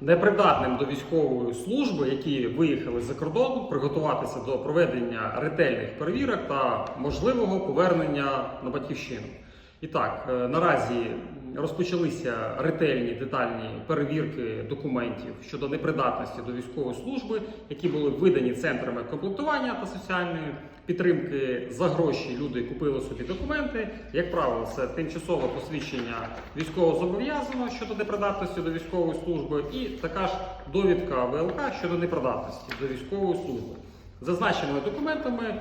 непридатним до військової служби, які виїхали за кордон, приготуватися до проведення ретельних перевірок та можливого повернення на батьківщину. І так, е, наразі розпочалися ретельні детальні перевірки документів щодо непридатності до військової служби, які були видані центрами комплектування та соціальної підтримки. За гроші люди купили собі документи. Як правило, це тимчасове посвідчення військовозобов'язаного щодо непридатності до військової служби, і така ж довідка ВЛК щодо непридатності до військової служби. Зазначеними документами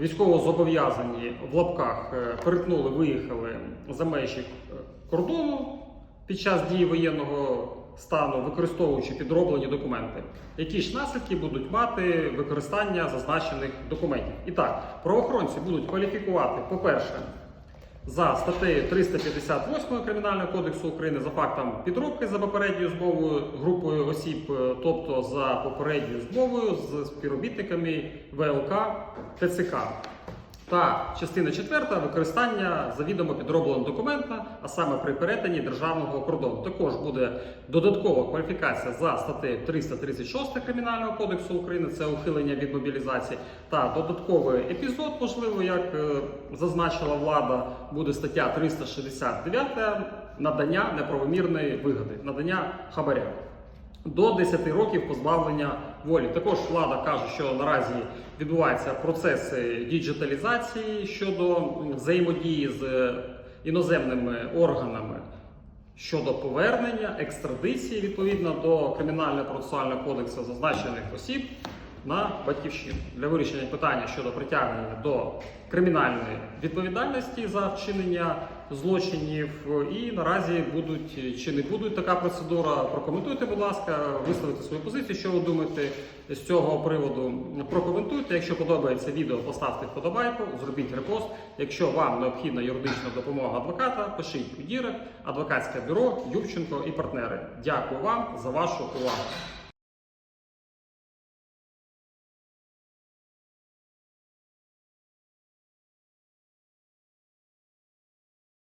військовозобов'язані в лапках е, перетнули, виїхали за межі е, кордону під час дії воєнного стану, використовуючи підроблені документи. Які ж наслідки будуть мати використання зазначених документів? І так, правоохоронці будуть кваліфікувати, по-перше, за статтею 358 Кримінального кодексу України за фактом підробки за попередньою змовою групою осіб, е, тобто за попередньою змовою з співробітниками ВЛК ТЦК. Та частина четверта використання завідомо підробленого документа, а саме при перетині державного кордону. Також буде додаткова кваліфікація за статтею 336 Кримінального кодексу України, це ухилення від мобілізації, та додатковий епізод, можливо, як е, зазначила влада, буде стаття 369 надання неправомірної вигоди, надання хабаря. До 10 років позбавлення волі. Також влада каже, що наразі відбуваються процеси діджиталізації щодо взаємодії з е, іноземними органами щодо повернення, екстрадиції відповідно до кримінального процесуального кодексу зазначених осіб на батьківщину для вирішення питання щодо притягнення до кримінальної відповідальності за вчинення злочинів. І наразі будуть чи не будуть така процедура. Прокоментуйте, будь ласка, висловите свою позицію. Що ви думаєте з цього приводу? Прокоментуйте. Якщо подобається відео, поставте вподобайку, зробіть репост. Якщо вам необхідна юридична допомога адвоката, пишіть у Дірект, адвокатське бюро Юрченко і партнери. Дякую вам за вашу увагу.